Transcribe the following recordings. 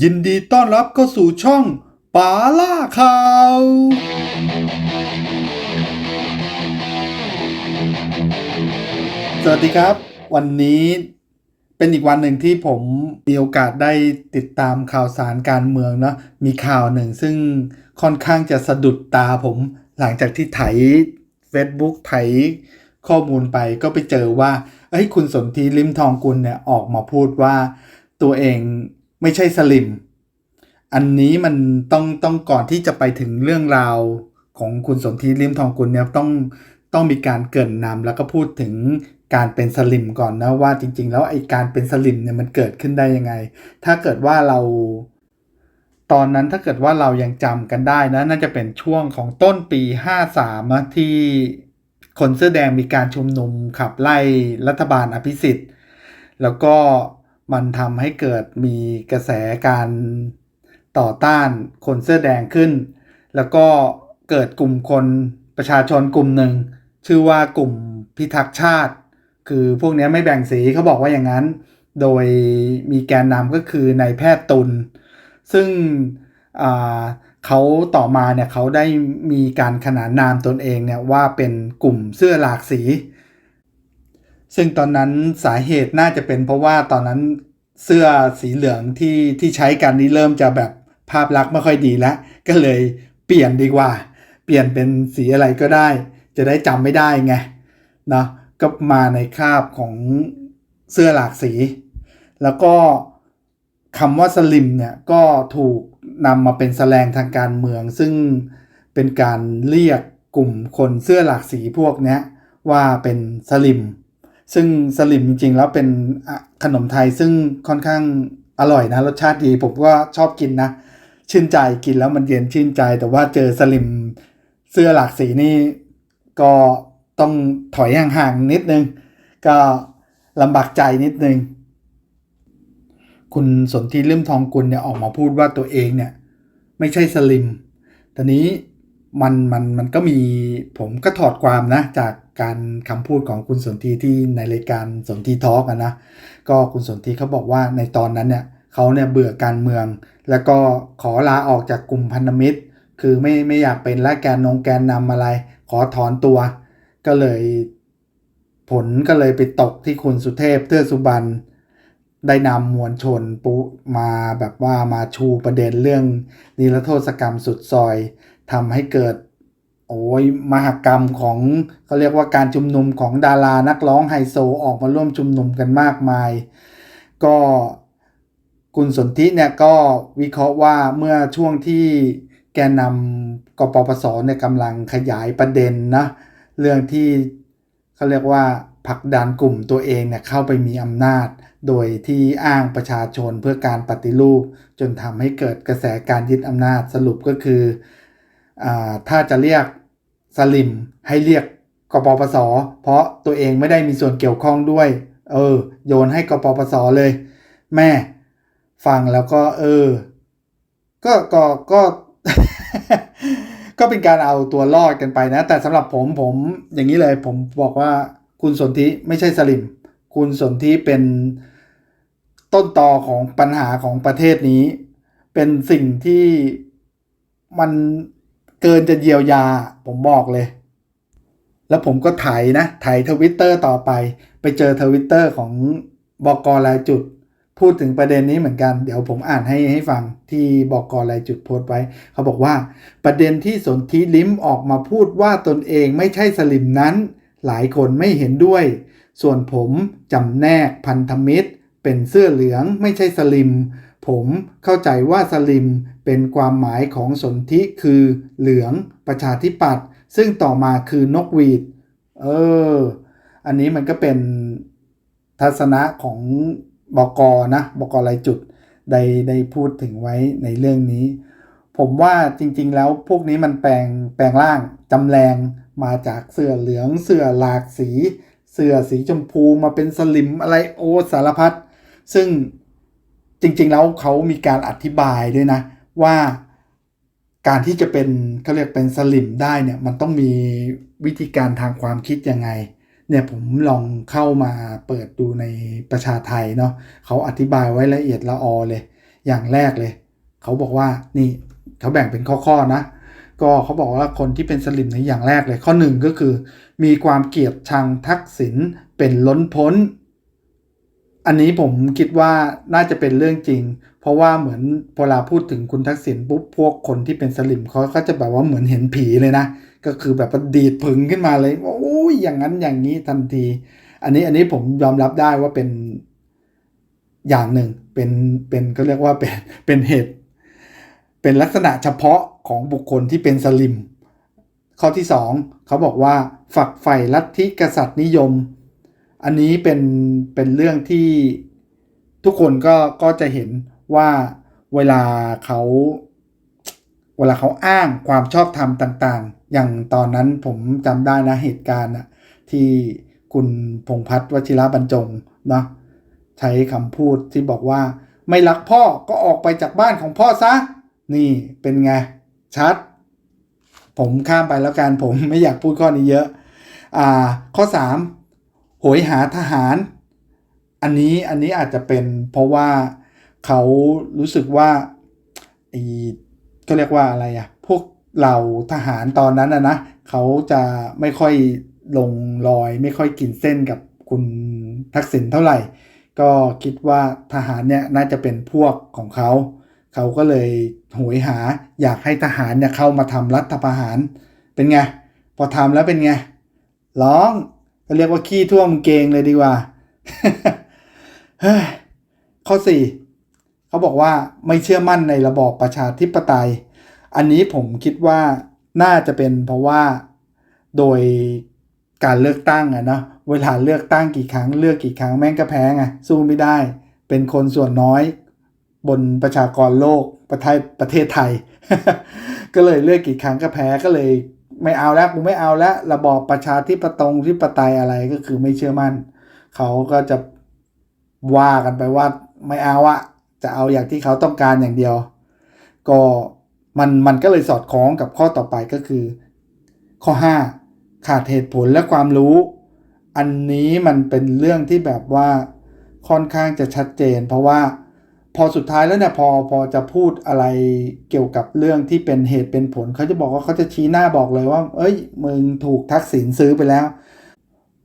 ยินดีต้อนรับเข้าสู่ช่องป๋าล่าข่าว สวัสดีครับ วันนี้เป็นอีกวันหนึ่งที่ผมมีโอกาสได้ติดตามข่าวสารการเมืองเนาะมีข่าวหนึ่งซึ่งค่อนข้างจะสะดุดตาผมหลังจากที่ไถ Facebook ไถข้อมูลไปก็ไปเจอว่าเอ้ยคุณสนธิลิมทองกุลเนี่ยออกมาพูดว่าตัวเอง ไม่ใช่สลิม อันนี้มันต้องต้องก่อนที่จะไปถึงเรื่องราวของคุณสนธิลิมทองกุลเนี่ยต้องต้องมีการเกรินนำแล้วก็พูดถึงการเป็นสลิมก่อนนะว่าจริง ๆ แล้วไอ้การเป็นสลิมเนี่ยมันเกิดขึ้นได้ยังไง ถ้าเกิดว่าเรา ตอนนั้นถ้าเกิดว่าเรายังจำกันได้นะน่าจะเป็นช่วงของต้นปี 53นะที่คนเสื้อแดงมีการชุมนุมขับไล่รัฐบาลอภิสิทธิ์ แล้วก็ มันทำให้เกิดมีกระแสการต่อต้านคนเสื้อแดงขึ้น แล้วก็เกิดกลุ่มคนประชาชนกลุ่มหนึ่ง ชื่อว่ากลุ่มพิทักษ์ชาติ คือพวกนี้ไม่แบ่งสีเขาบอกว่าอย่างนั้น โดยมีแกนนำก็คือนายแพทย์ตุลซึ่งเขาต่อมาเนี่ยเขาได้มีการขนานนามตนเองเนี่ยว่าเป็นกลุ่มเสื้อหลากสี ซึ่งตอนนั้นสาเหตุน่าจะเป็นเพราะว่าตอนนั้นเสื้อสีเหลืองที่ที่ใช้กันนี่เริ่มจะแบบภาพลักษณ์ไม่ค่อยดีแล้ว ก็เลยเปลี่ยนดีกว่า เปลี่ยนเป็นสีอะไรก็ได้ จะได้จำไม่ได้ไงเนาะก็มาในคาบของเสื้อหลากสี แล้วก็คำว่าสลิมเนี่ยก็ถูกนำมาเป็นแสลงทางการเมือง ซึ่งเป็นการเรียกกลุ่มคนเสื้อหลากสีพวกนี้ว่าเป็นสลิม ซึ่งสลิมจริงๆ แล้วเป็นขนมไทยซึ่งค่อนข้างอร่อยนะ รสชาติดีผมก็ชอบกินนะ ชื่นใจกินแล้วมันเย็นชื่นใจ แต่ว่าเจอสลิมเสื้อหลากสีนี่ก็ต้องถอยห่างๆนิดนึง ก็ลำบากใจนิดนึง คุณสนธิเลื่อมทองกุลเนี่ยออกมาพูดว่าตัวเองเนี่ย ไม่ใช่สลิมตอนนี้มันมันมันก็มีผมก็ถอดความนะจาก การคำพูดของคุณสนธิที่ในรายการสนธิทอล์กนะก็คุณสนธิเขาบอกว่าในตอนนั้นเนี่ยเขาเนี่ยเบื่อการเมือง แล้วก็ขอลาออกจากกลุ่มพันธมิตร คือไม่ไม่อยากเป็นและแกนนงแกนนำอะไร ขอถอนตัว ก็เลยผลก็เลยไปตกที่คุณสุเทพเทือกสุบรรณได้นำมวลชนปุมาแบบว่ามาชูประเด็นเรื่องนิรโทษกรรมสุดซอยทำให้เกิด โอ้ยมหกรรมของเขาเรียกว่าการชุมนุมของดารานักร้องไฮโซออกมาร่วมชุมนุมกันมากมาย ก็คุณสนธิเนี่ยก็วิเคราะห์ว่าเมื่อช่วงที่แกนนำกปปสเนี่ยกำลังขยายประเด็นนะเรื่องที่เขาเรียกว่าผลักดันกลุ่มตัวเองเนี่ยเข้าไปมีอำนาจ โดยที่อ้างประชาชนเพื่อการปฏิรูป จนทำให้เกิดกระแสการยึดอำนาจสรุปก็คืออถ้าจะเรียก สลิมให้เรียกกปปส เพราะตัวเองไม่ได้มีส่วนเกี่ยวข้องด้วย เออ โยนให้กปปสเลย แม่ ฟังแล้วก็ เออ ก็ก็ก็ ก็เป็นการเอาตัวรอดกันไปนะ แต่สำหรับผมผมอย่างนี้เลย ผมบอกว่าคุณสนธิไม่ใช่สลิม คุณสนธิเป็นต้นตอของปัญหาของประเทศนี้ เป็นสิ่งที่มัน เกินจะเยียวยา ผมบอกเลย แล้วผมก็ถ่ายนะถ่ายทวิตเตอร์ต่อไป ไปเจอทวิตเตอร์ของบอกกรายจุด พูดถึงประเด็นนี้เหมือนกัน เดี๋ยวผมอ่านให้ให้ฟังที่บอกกรายจุดโพสต์ไว้ เขาบอกว่า ประเด็นที่สนธิลิ้มออกมาพูดว่าตนเองไม่ใช่สลิมนั้น หลายคนไม่เห็นด้วย ส่วนผมจำแนกพันธมิตร เป็นเสื้อเหลืองไม่ใช่สลิม ผมเข้าใจว่าสลิมเป็นความหมายของสนธิคือ เหลืองประชาธิปัตย์ซึ่งต่อมาคือนกหวีด เออ อันนี้มันก็เป็นทัศนะของบกนะบกอรายจุดได้ได้พูดถึงไว้ในเรื่องนี้ ผมว่าจริงๆแล้วพวกนี้มันแปลงแปลงร่างจำแรงมาจากเสื้อเหลืองเสื้อหลากสี เสื้อสีชมพูมาเป็นสลิมอะไรโอสารพัดซึ่ง จริง ๆ แล้วเขามีการอธิบายด้วยนะ ว่าการที่จะเป็นเขาเรียกเป็นสลิมได้เนี่ยมันต้องมีวิธีการทางความคิดยังไงเนี่ยผมลองเข้ามาเปิดดูในประชาไทยเนาะเขาอธิบายไว้ละเอียดละออเลย อย่างแรกเลย เขาบอกว่านี่เขาแบ่งเป็นข้อๆนะ ก็เขาบอกว่าคนที่เป็นสลิมในอย่างแรกเลย ข้อหนึ่งก็คือ มีความเกลียดชังทักษิณเป็นล้นพ้น อันนี้ผมคิดว่าน่าจะเป็นเรื่องจริง เพราะว่าเหมือนเวลาพูดถึงคุณทักษิณปุ๊บพวกคนที่เป็นสลิมเขาก็จะแบบว่าเหมือนเห็นผีเลยนะ ก็คือแบบดีดผึงขึ้นมาเลยโอ้ยอย่างนั้นอย่างนี้ทันที อันนี้อันนี้ผมยอมรับได้ว่าเป็นอย่างหนึ่งเป็นเป็นก็เรียกว่าเป็นเป็นเหตุ เป็นลักษณะเฉพาะของบุคคลที่เป็นสลิม ข้อที่สองเขาบอกว่าฝักใฝ่ลัทธิกษัตริย์นิยม อันนี้เป็นเป็นเรื่องที่ทุกคนก็ก็จะเห็นว่าเวลาเขาเวลาเขาอ้างความชอบธรรมต่างๆ อย่างตอนนั้นผมจำได้นะเหตุการณ์ที่คุณพงษ์พัฒน์วชิระบรรจงเนาะใช้คำพูดที่บอกว่า ไม่รักพ่อก็ออกไปจากบ้านของพ่อซะ นี่เป็นไง ชัด ผมข้ามไปแล้วกันผมไม่อยากพูดข้อนี้เยอะ อ่า ข้อ 3 โหยหาทหาร อันนี้อันนี้อาจจะเป็นเพราะว่าเขารู้สึกว่าไอ้ก็เรียกว่าอะไรอะพวกเหล่าทหารตอนนั้นนะนะเขาจะไม่ค่อยลงรอย ไม่ค่อยกินเส้นกับคุณทักษิณเท่าไหร่ ก็คิดว่าทหารเนี่ยน่าจะเป็นพวกของเขา เขาก็เลยโหยหาอยากให้ทหารเนี่ยเข้ามาทำรัฐประหารเป็นไง พอทำแล้วเป็นไง ร้อง เรียกว่าขี้ท่วมเกงเลยดีกว่าเฮ้ยข้อ4เขาบอกว่าไม่เชื่อมั่นในระบอบประชาธิปไตย อันนี้ผมคิดว่าน่าจะเป็นเพราะว่าโดยการเลือกตั้งอะเนาะเวลาเลือกตั้งกี่ครั้งเลือกกี่ครั้งแม่งก็แพ้ไงสู้ไม่ได้ เป็นคนส่วนน้อย บนประชากรโลกประเทศประเทศไทย ก็เลยเลือกกี่ครั้งก็แพ้ก็เลย ไม่เอาแล้วกูไม่เอาแล้วระบอบประชาธิปตงที่ปไตยอะไรก็คือไม่เชื่อมั่นเขาก็จะว่ากันไปว่าไม่เอาอะจะเอาอย่างที่เขาต้องการอย่างเดียว ก็มันมันก็เลยสอดคล้องกับข้อต่อไปก็คือ ข้อ 5 ขาดเหตุผลและความรู้ อันนี้มันเป็นเรื่องที่แบบว่าค่อนข้างจะชัดเจน เพราะว่า พอสุดท้ายแล้วเนี่ยพอพอจะพูดอะไรเกี่ยวกับเรื่องที่เป็นเหตุเป็นผลเขาจะบอกว่าเขาจะชี้หน้าบอกเลยว่า เอ้ยมึงถูกทักษิณซื้อไปแล้ว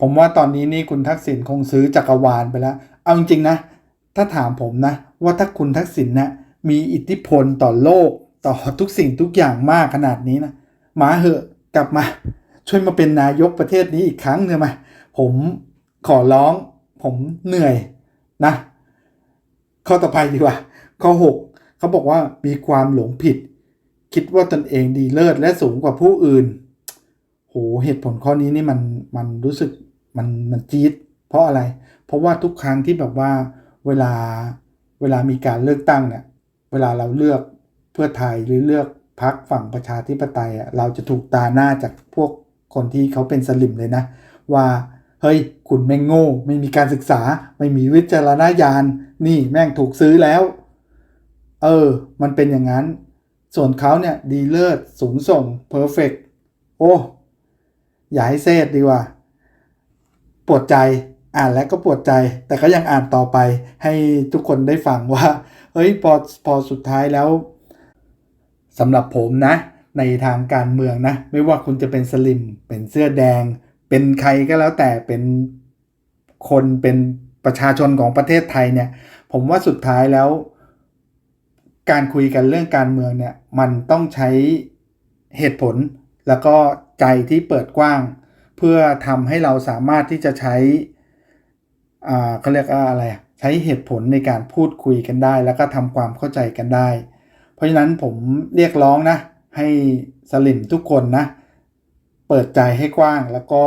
ผมว่าตอนนี้นี่คุณทักษิณคงซื้อจักรวาลไปแล้ว เอาจริงๆนะ ถ้าถามผมนะ ว่าถ้าคุณทักษิณนะมีอิทธิพลต่อโลกต่อทุกสิ่งทุกอย่างมากขนาดนี้นะมาเหอะกลับมา ช่วยมาเป็นนายกประเทศนี้อีกครั้งเถอะมาผมขอร้องผมเหนื่อยนะ ข้อต่อไปดีกว่า ข้อ 6 เขาบอกว่ามีความหลงผิด คิดว่าตนเองดีเลิศและสูงกว่าผู้อื่น โหเหตุผลข้อนี้นี่มันมันรู้สึกมันมันจี๊ดเพราะอะไร เพราะว่าทุกครั้งที่แบบว่าเวลาเวลามีการเลือกตั้งเนี่ย เวลาเราเลือกเพื่อไทยหรือเลือกพักฝั่งประชาธิปไตยอะเราจะถูกตาหน้าจากพวกคนที่เขาเป็นสลิมเลยนะ ว่าเฮ้ย คุณแม่งโง่ ไม่มีการศึกษา ไม่มีวิจารณญาณ นี่แม่งถูกซื้อแล้ว เออ มันเป็นอย่างนั้น ส่วนเขาเนี่ย ดีเลิศสูงส่งเพอร์เฟกโอ้ อย่าให้เซตดีกว่า ปวดใจอ่านแล้วก็ปวดใจ แต่ก็ยังอ่านต่อไปให้ทุกคนได้ฟังว่า เฮ้ย พอพอสุดท้ายแล้วสำหรับผมนะ ในทางการเมืองนะ ไม่ว่าคุณจะเป็นสลิม เป็นเสื้อแดง เป็นใครก็แล้วแต่เป็น คนเป็นประชาชนของประเทศไทยเนี่ย ผมว่าสุดท้ายแล้ว การคุยกันเรื่องการเมืองเนี่ย มันต้องใช้เหตุผลแล้วก็ใจที่เปิดกว้าง เพื่อทำให้เราสามารถที่จะใช้อ่าเขาเรียกว่าอะไรใช้เหตุผลในการพูดคุยกันได้ แล้วก็ทำความเข้าใจกันได้ เพราะฉะนั้นผมเรียกร้องนะ ให้สลิมทุกคนนะ เปิดใจให้กว้างแล้วก็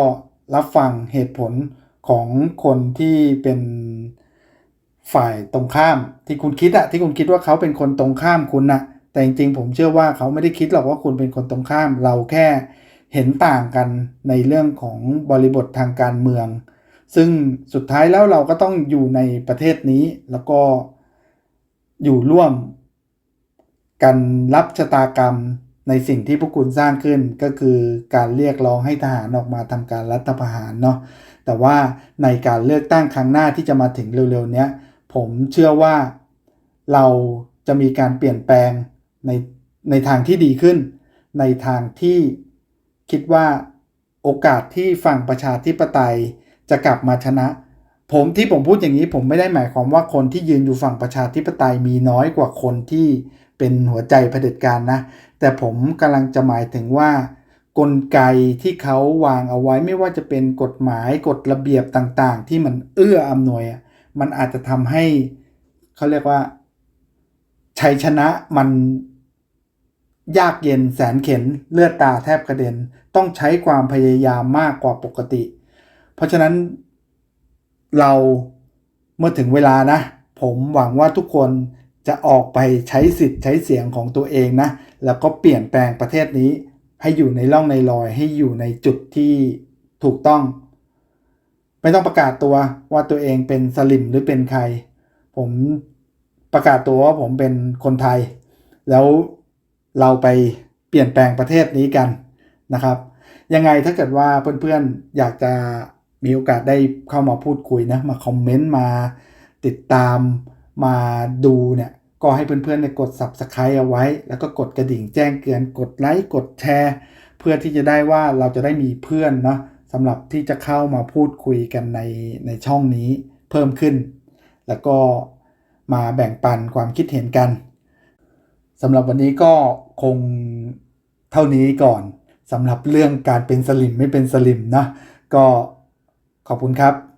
รับฟังเหตุผล ของคนที่เป็นฝ่ายตรงข้ามที่คุณคิดอะที่คุณคิดว่าเขาเป็นคนตรงข้ามคุณนะแต่จริงๆผมเชื่อว่าเขาไม่ได้คิดหรอกว่าคุณเป็นคนตรงข้าม เราแค่เห็นต่างกันในเรื่องของบริบททางการเมือง ซึ่งสุดท้ายแล้วเราก็ต้องอยู่ในประเทศนี้แล้วก็อยู่ร่วมกันรับชะตากรรมในสิ่งที่พวกคุณสร้างขึ้นก็คือการเรียกร้องให้ทหารออกมาทำการรัฐประหารเนาะ แต่ว่าในการเลือกตั้งครั้งหน้าที่จะมาถึงเร็วๆนี้ผมเชื่อว่าเราจะมีการเปลี่ยนแปลงในในทางที่ดีขึ้น ในทางที่คิดว่าโอกาสที่ฝั่งประชาธิปไตยจะกลับมาชนะ ผมที่ผมพูดอย่างนี้ผมไม่ได้หมายความว่าคนที่ยืนอยู่ฝั่งประชาธิปไตยมีน้อยกว่าคนที่เป็นหัวใจเผด็จการนะ แต่ผมกำลังจะหมายถึงว่า กลไกที่เขาวางเอาไว้ไม่ว่าจะเป็นกฎหมายกฎระเบียบต่างๆ ที่มันเอื้ออำนวยมันอาจจะทำให้เขาเรียกว่า ชัยชนะมันยากเย็นแสนเข็นเลือดตาแทบกระเด็น ต้องใช้ความพยายามมากกว่าปกติ เพราะฉะนั้นเราเมื่อถึงเวลานะ ผมหวังว่าทุกคนจะออกไปใช้สิทธิ์ใช้เสียงของตัวเองนะ แล้วก็เปลี่ยนแปลงประเทศนี้ ให้อยู่ในร่องในรอย ให้อยู่ในจุดที่ถูกต้อง ไม่ต้องประกาศตัวว่าตัวเองเป็นสลิมหรือเป็นใคร ผมประกาศตัวว่าผมเป็นคนไทย แล้วเราไปเปลี่ยนแปลงประเทศนี้กันนะครับ ยังไงถ้าเกิดว่าเพื่อนๆอยากจะมีโอกาสได้เข้ามาพูดคุยนะ มาคอมเมนต์มาติดตามมาดูเนี่ย ก็ให้เพื่อนๆเนี่ยกด subscribe เอาไว้ แล้วก็กดกระดิ่งแจ้งเตือนกดไลค์กดแชร์ เพื่อที่จะได้ว่าเราจะได้มีเพื่อนเนาะสำหรับที่จะเข้ามาพูดคุยกันในในช่องนี้เพิ่มขึ้น แล้วก็มาแบ่งปันความคิดเห็นกันสำหรับวันนี้ก็คงเท่านี้ก่อนสำหรับเรื่องการเป็นสลิมไม่เป็นสลิมนะก็ขอบคุณครับ